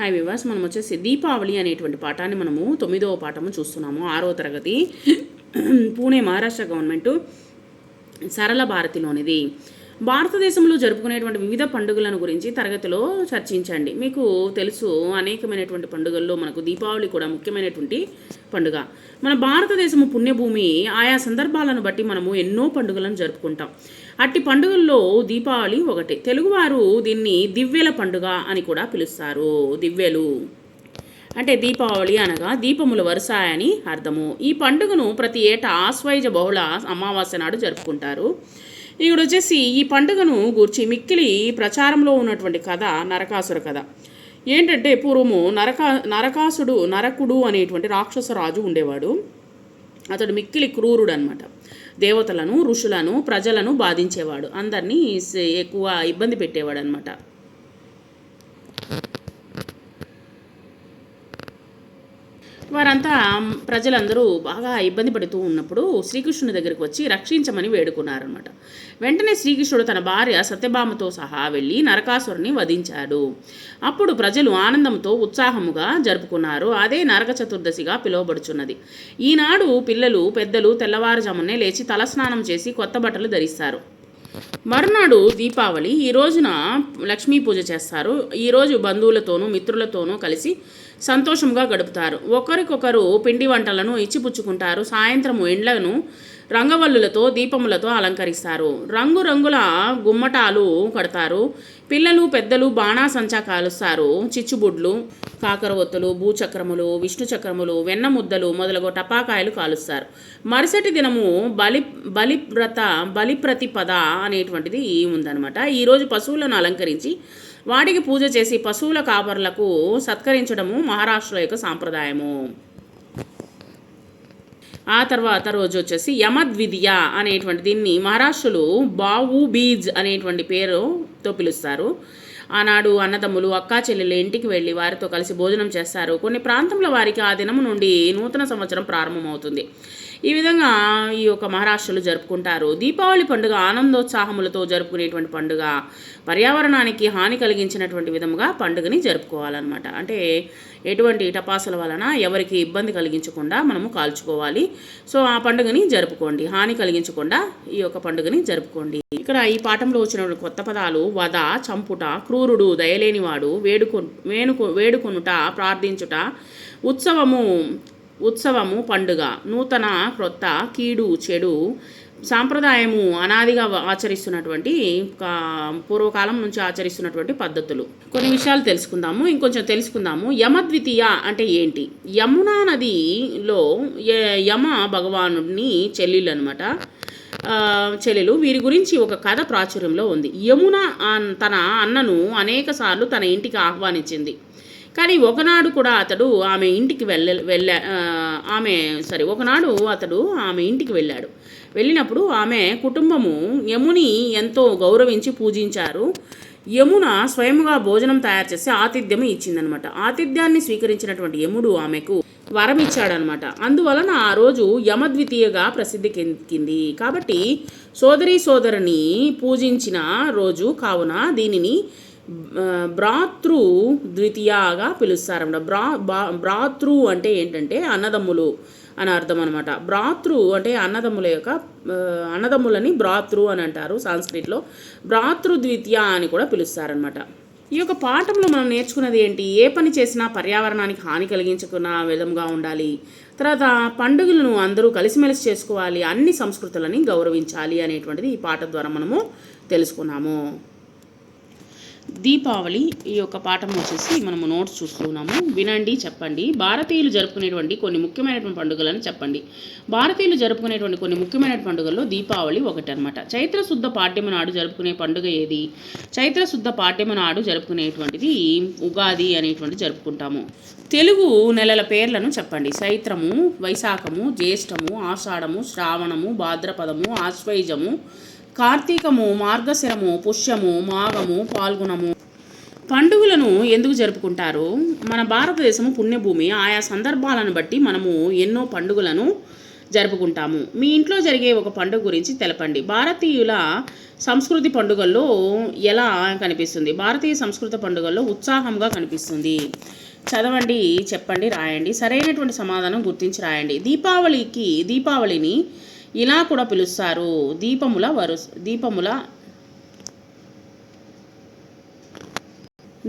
Hi వివాస్ మనం వచ్చేసి దీపావళి అనేటువంటి పాఠాన్ని మనము తొమ్మిదవ పాఠము చూస్తున్నాము. ఆరో తరగతి. పూణే మహారాష్ట్ర గవర్నమెంట్ సరళ భారతిలోనిది. భారతదేశంలో జరుపుకునేటువంటి వివిధ పండుగలను గురించి తరగతిలో చర్చించండి. మీకు తెలుసు అనేకమైనటువంటి పండుగల్లో మనకు దీపావళి కూడా ముఖ్యమైనటువంటి పండుగ. మన భారతదేశము పుణ్యభూమి ఆయా సందర్భాలను బట్టి మనము ఎన్నో పండుగలను జరుపుకుంటాం. అట్టి పండుగల్లో దీపావళి ఒకటి. తెలుగువారు దీన్ని దివ్యల పండుగ అని కూడా పిలుస్తారు. దివ్యలు అంటే దీపావళి అనగా దీపముల వరుస అని అర్థము. ఈ పండుగను ప్రతి ఏటా ఆశ్వైజ బహుళ అమావాస్య నాడు జరుపుకుంటారు. ఇక్కడ వచ్చేసి ఈ పండుగను గూర్చి మిక్కిలి ప్రచారంలో ఉన్నటువంటి కథ నరకాసుర కథ. ఏంటంటే పూర్వము నరకా నరకాసుడు నరకుడు అనేటువంటి రాక్షస రాజు ఉండేవాడు. అతడు మిక్కిలి క్రూరుడు అనమాట దేవతలను ఋషులను ప్రజలను బాధించేవాడు. అందరినీ ఎక్కువ ఇబ్బంది పెట్టేవాడు అనమాట వారంతా ప్రజలందరూ బాగా ఇబ్బంది పడుతూ ఉన్నప్పుడు శ్రీకృష్ణుని దగ్గరికి వచ్చి రక్షించమని వేడుకున్నారనమాట వెంటనే శ్రీకృష్ణుడు తన భార్య సత్యభామతో సహా వెళ్ళి నరకాసురుని వధించాడు. అప్పుడు ప్రజలు ఆనందంతో ఉత్సాహముగా జరుపుకున్నారు. అదే నరక చతుర్దశిగా పిలువబడుచున్నది. ఈనాడు పిల్లలు పెద్దలు తెల్లవారుజామునే లేచి తలస్నానం చేసి కొత్త బట్టలు ధరిస్తారు. మరునాడు దీపావళి ఈ రోజున లక్ష్మీ పూజ చేస్తారు. ఈరోజు బంధువులతోనూ మిత్రులతోనూ కలిసి సంతోషంగా గడుపుతారు. ఒకరికొకరు పిండి వంటలను ఇచ్చిపుచ్చుకుంటారు. సాయంత్రం ఇండ్లను రంగవల్లులతో దీపములతో అలంకరిస్తారు. రంగురంగుల గుమ్మటాలు కడతారు. పిల్లలు పెద్దలు బాణాసంచా కాలుస్తారు. చిచ్చుబుడ్లు కాకరవొత్తులు భూచక్రములు విష్ణు చక్రములు వెన్న ముద్దలు మొదలగు టపాకాయలు కాలుస్తారు. మరుసటి దినము బలి బలివ్రత బలిప్రతిపద అనేటువంటిది ఉందన్నమాట. ఈరోజు పశువులను అలంకరించి వాటికి పూజ చేసి పశువుల కాపర్లకు సత్కరించడము మహారాష్ట్ర యొక్క సాంప్రదాయము. ఆ తర్వాత రోజు వచ్చేసి యమద్విదియ అనేటువంటి దీన్ని మహారాష్ట్రలో బావు బీజ్ అనేటువంటి పేరుతో పిలుస్తారు. ఆనాడు అన్నదమ్ములు అక్కా చెల్లెలు ఇంటికి వెళ్ళి వారితో కలిసి భోజనం చేస్తారు. కొన్ని ప్రాంతంలో వారికి ఆ దినము నుండి నూతన సంవత్సరం ప్రారంభమవుతుంది. ఈ విధంగా ఈ యొక్క మహారాష్ట్రలు జరుపుకుంటారు. దీపావళి పండుగ ఆనందోత్సాహములతో జరుపుకునేటువంటి పండుగ పర్యావరణానికి హాని కలిగించినటువంటి విధముగా పండుగని జరుపుకోవాలన్నమాట. అంటే ఎటువంటి టపాసుల వలన ఎవరికి ఇబ్బంది కలిగించకుండా మనము కాల్చుకోవాలి. సో ఆ పండుగని జరుపుకోండి. హాని కలిగించకుండా ఈ యొక్క పండుగని జరుపుకోండి. ఇక్కడ ఈ పాఠంలో వచ్చిన కొత్త పదాలు వద చంపుట క్రూరుడు దయలేనివాడు వేడుకొ వేణుకొ వేడుకొనుట ప్రార్థించుట ఉత్సవము ఉత్సవము పండుగ నూతన క్రొత్త కీడు చెడు సాంప్రదాయము అనాదిగా ఆచరిస్తున్నటువంటి కా- పూర్వకాలం నుంచి ఆచరిస్తున్నటువంటి పద్ధతులు. కొన్ని విషయాలు తెలుసుకుందాము ఇంకొంచెం తెలుసుకుందాము. యమద్వితీయ అంటే ఏంటి? యమునా నదిలో యమ భగవానుడిని చెల్లిళ్ళు అనమాట చెల్లెలు వీరి గురించి ఒక కథ ప్రాచుర్యంలో ఉంది. యమున తన అన్నను అనేక సార్లు తన ఇంటికి ఆహ్వానించింది. కానీ ఒకనాడు కూడా అతడు ఆమె ఇంటికి వెళ్ళ వెళ్ళా ఆమె సరే ఒకనాడు అతడు ఆమె ఇంటికి వెళ్ళాడు. వెళ్ళినప్పుడు ఆమె కుటుంబము యముని ఎంతో గౌరవించి పూజించారు. యమున స్వయముగా భోజనం తయారు చేసి ఆతిథ్యం ఇచ్చిందనమాట. ఆతిథ్యాన్ని స్వీకరించినటువంటి యముడు ఆమెకు వరం ఇచ్చాడనమాట అందువలన ఆ రోజు యమద్వితీయగా ప్రసిద్ధి కెందింది కాబట్టి సోదరి సోదరుని పూజించిన రోజు కావున దీనిని భ్రాతృ ద్వితీయగా పిలుస్తారన్నమాట. బ్రా భ్రాతృ అంటే ఏంటంటే అన్నదమ్ములు అని అర్థం అనమాట భ్రాతృ అంటే అన్నదమ్ముల యొక్క అన్నదమ్ములని భ్రాతృ అని అంటారు సాంస్క్రిట్లో. భ్రాతృ ద్వితీయ అని కూడా పిలుస్తారనమాట ఈ యొక్క పాఠంలో మనం నేర్చుకున్నది ఏంటి? ఏ పని చేసినా పర్యావరణానికి హాని కలిగించుకున్న విధంగా ఉండాలి. తర్వాత పండుగలను అందరూ కలిసిమెలిసి చేసుకోవాలి. అన్ని సంస్కృతులని గౌరవించాలి అనేటువంటిది ఈ పాఠం ద్వారా మనము తెలుసుకున్నాము. దీపావళి ఈ యొక్క పాఠం వచ్చేసి మనము నోట్స్ చూస్తున్నాము. వినండి చెప్పండి. భారతీయులు జరుపుకునేటువంటి కొన్ని ముఖ్యమైనటువంటి పండుగలను చెప్పండి. భారతీయులు జరుపుకునేటువంటి కొన్ని ముఖ్యమైన పండుగల్లో దీపావళి ఒకటి అనమాట చైత్ర శుద్ధ నాడు జరుపుకునే పండుగ ఏది? చైత్ర శుద్ధ నాడు జరుపుకునేటువంటిది ఉగాది అనేటువంటి జరుపుకుంటాము. తెలుగు నెలల పేర్లను చెప్పండి. చైత్రము వైశాఖము జ్యేష్టము ఆషాఢము శ్రావణము భాద్రపదము ఆశ్వయుజము కార్తీకము మార్గశిరము పుష్యము మాఘము పాల్గొనము. పండుగలను ఎందుకు జరుపుకుంటారు? మన భారతదేశము పుణ్యభూమి ఆయా సందర్భాలను బట్టి మనము ఎన్నో పండుగలను జరుపుకుంటాము. మీ ఇంట్లో జరిగే ఒక పండుగ గురించి తెలపండి. భారతీయుల సంస్కృతి పండుగల్లో ఎలా కనిపిస్తుంది? భారతీయ సంస్కృతి పండుగల్లో ఉత్సాహంగా కనిపిస్తుంది. చదవండి చెప్పండి రాయండి. సరైనటువంటి సమాధానం గుర్తించి రాయండి. దీపావళికి దీపావళిని ఇలా కూడా పిలుస్తారు. దీపముల వరుస దీపముల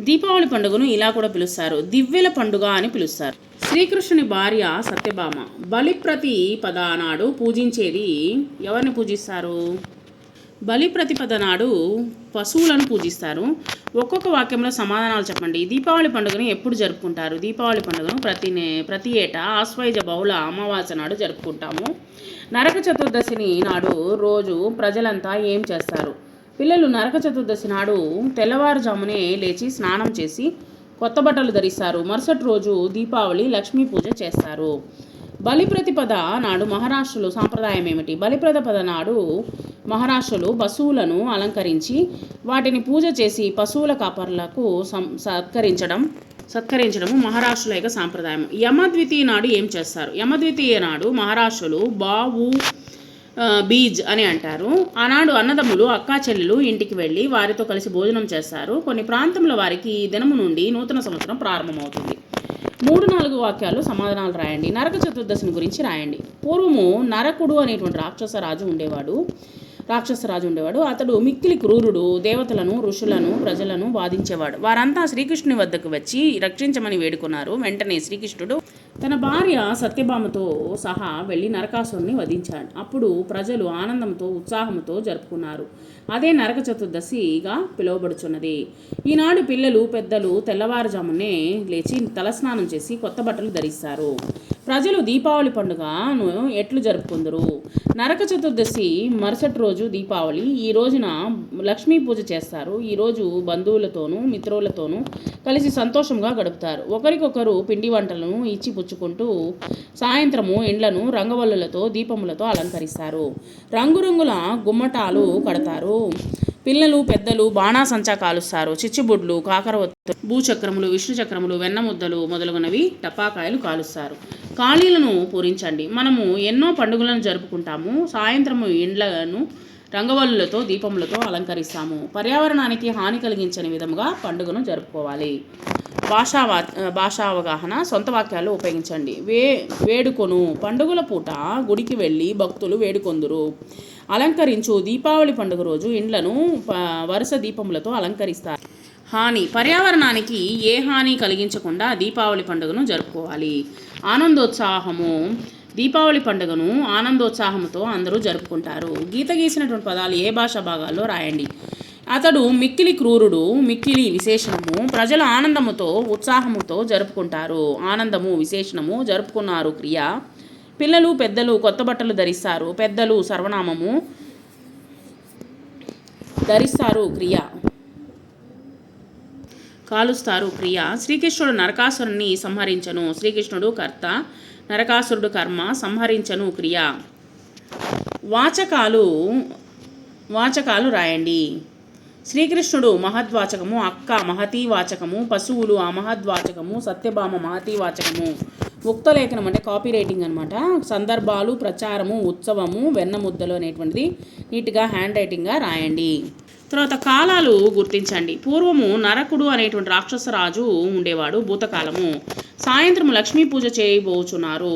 దీపావళి పండుగను ఇలా కూడా పిలుస్తారు. దివ్యల పండుగ అని పిలుస్తారు. శ్రీకృష్ణుని భార్య సత్యభామ బలిప్రతి పద నాడు పూజించేది ఎవరిని పూజిస్తారు? బలి ప్రతిపద నాడు పశువులను పూజిస్తారు. ఒక్కొక్క వాక్యంలో సమాధానాలు చెప్పండి. దీపావళి పండుగను ఎప్పుడు జరుపుకుంటారు? దీపావళి పండుగను ప్రతి ప్రతి ఏటా ఆశ్వయుజ బహుళ అమావాస్య నాడు జరుపుకుంటాము. నరక చతుర్దశిని నాడు రోజు ప్రజలంతా ఏం చేస్తారు? పిల్లలు నరక చతుర్దశి నాడు తెల్లవారుజామునే లేచి స్నానం చేసి కొత్త బట్టలు ధరిస్తారు. మరుసటి రోజు దీపావళి లక్ష్మీ పూజ చేస్తారు. బలిప్రతిపద నాడు మహారాష్ట్రలో సాంప్రదాయం ఏమిటి? బలిప్రతిపద నాడు మహారాష్ట్రలో పశువులను అలంకరించి వాటిని పూజ చేసి పశువుల కాపర్లకు సం సత్కరించడం సత్కరించడము మహారాష్ట్రలో యొక్క సాంప్రదాయం యమద్వితీయ నాడు ఏం చేస్తారు? యమద్వితీయ నాడు మహారాష్ట్రలో బావు బీజ్ అని అంటారు. ఆనాడు అన్నదమ్ములు అక్కా చెల్లెలు ఇంటికి వెళ్ళి వారితో కలిసి భోజనం చేస్తారు. కొన్ని ప్రాంతంలో వారికి ఈ దినము నుండి నూతన సంవత్సరం ప్రారంభమవుతుంది. మూడు నాలుగు వాక్యాలు సమాధానాలు రాయండి. నరక చతుర్దశిని గురించి రాయండి. పూర్వము నరకుడు అనేటువంటి రాక్షస రాజు ఉండేవాడు. రాక్షసరాజు ఉండేవాడు. అతడు మిక్కిలి క్రూరుడు దేవతలను ఋషులను ప్రజలను బాధించేవాడు వారంతా శ్రీకృష్ణుని వద్దకు వచ్చి రక్షించమని వేడుకున్నారు. వెంటనే శ్రీకృష్ణుడు తన భార్య సత్యభామతో సహా వెళ్ళి నరకాసుని వధించాడు. అప్పుడు ప్రజలు ఆనందంతో ఉత్సాహంతో జరుపుకున్నారు. అదే నరక చతుర్దశిగా పిలువబడుచున్నది. ఈనాడు పిల్లలు పెద్దలు తెల్లవారుజామునే లేచి తలస్నానం చేసి కొత్త బట్టలు ధరిస్తారు. ప్రజలు దీపావళి పండుగను ఎట్లు జరుపుకుందరు? నరక చతుర్దశి మరుసటి రోజు దీపావళి. ఈ రోజున లక్ష్మీ పూజ చేస్తారు. ఈరోజు బంధువులతోనూ మిత్రులతోనూ కలిసి సంతోషంగా గడుపుతారు. ఒకరికొకరు పిండి వంటలను ఇచ్చి పుచ్చుకుంటూ సాయంత్రము ఇండ్లను రంగవల్లులతో దీపములతో అలంకరిస్తారు. రంగురంగుల గుమ్మటాలు కడతారు. పిల్లలు పెద్దలు బాణాసంచా కాలుస్తారు. చిచ్చుబుడ్లు కాకరవత్తు భూచక్రములు విష్ణు చక్రములు వెన్న ముద్దలు మొదలగునవి టపాకాయలు కాలుస్తారు. ఖాళీలను పూరించండి. మనము ఎన్నో పండుగలను జరుపుకుంటాము. సాయంత్రము ఇండ్లను రంగవల్లులతో దీపములతో అలంకరిస్తాము. పర్యావరణానికి హాని కలిగించని విధముగా పండుగను జరుపుకోవాలి. భాషా భాషా అవగాహన సొంత వాక్యాలు ఉపయోగించండి. వే వేడుకొను. పండుగల పూట గుడికి వెళ్ళి భక్తులు వేడుకొందురు. అలంకరించు దీపావళి పండుగ రోజు ఇండ్లను వరుస దీపములతో అలంకరిస్తారు. హాని పర్యావరణానికి ఏ హాని కలిగించకుండా దీపావళి పండుగను జరుపుకోవాలి. ఆనందోత్సాహము దీపావళి పండుగను ఆనందోత్సాహంతో అందరూ జరుపుకుంటారు. గీత గీసినటువంటి పదాలు ఏ భాష భాగాల్లో రాయండి. అతడు మిక్కిలి క్రూరుడు మిక్కిలి విశేషణము ప్రజలు ఆనందముతో ఉత్సాహముతో జరుపుకుంటారు. ఆనందము విశేషణము జరుపుకున్నారు క్రియ పిల్లలు పెద్దలు కొత్త బట్టలు ధరిస్తారు. పెద్దలు సర్వనామము ధరిస్తారు క్రియ. కాలుస్తారు క్రియ. శ్రీకృష్ణుడు నరకాసురుని సంహరించను. శ్రీకృష్ణుడు కర్త నరకాసురుడు కర్మ సంహరించను క్రియ. వాచకాలు వాచకాలు రాయండి. శ్రీకృష్ణుడు మహద్వాచకము అక్క మహతీ వాచకము పశువులు ఆ మహద్వాచకము సత్యభామ మహతీ వాచకము ఉక్త లేఖనం అంటే కాపీ రైటింగ్ అనమాట సందర్భాలు ప్రచారము ఉత్సవము వెన్నముద్దలు అనేటువంటిది నీట్గా హ్యాండ్ రైటింగ్గా రాయండి. తర్వాత కాలాలు గుర్తించండి. పూర్వము నరకుడు అనేటువంటి రాక్షస రాజు ఉండేవాడు భూతకాలము. సాయంత్రం లక్ష్మీ పూజ చేయబోచున్నారు.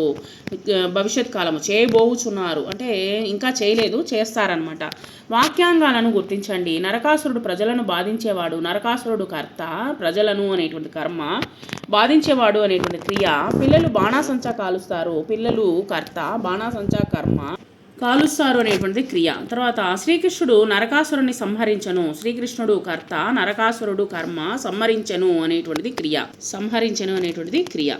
భవిష్యత్ కాలము చేయబోచున్నారు. అంటే ఇంకా చేయలేదు చేస్తారనమాట వాక్యాంగాలను గుర్తించండి. నరకాసురుడు ప్రజలను బాధించేవాడు నరకాసురుడు కర్త ప్రజలను అనేటువంటి కర్మ బాధించేవాడు అనేటువంటి క్రియ. పిల్లలు బాణాసంచా కాలుస్తారు. పిల్లలు కర్త బాణాసంచా కర్మ కాలుస్తారు అనేటువంటిది క్రియ. తర్వాత శ్రీకృష్ణుడు నరకాసురుని సంహరించను. శ్రీకృష్ణుడు కర్త నరకాసురుడు కర్మ సంహరించను అనేటువంటిది క్రియ. సంహరించను అనేటువంటిది క్రియ.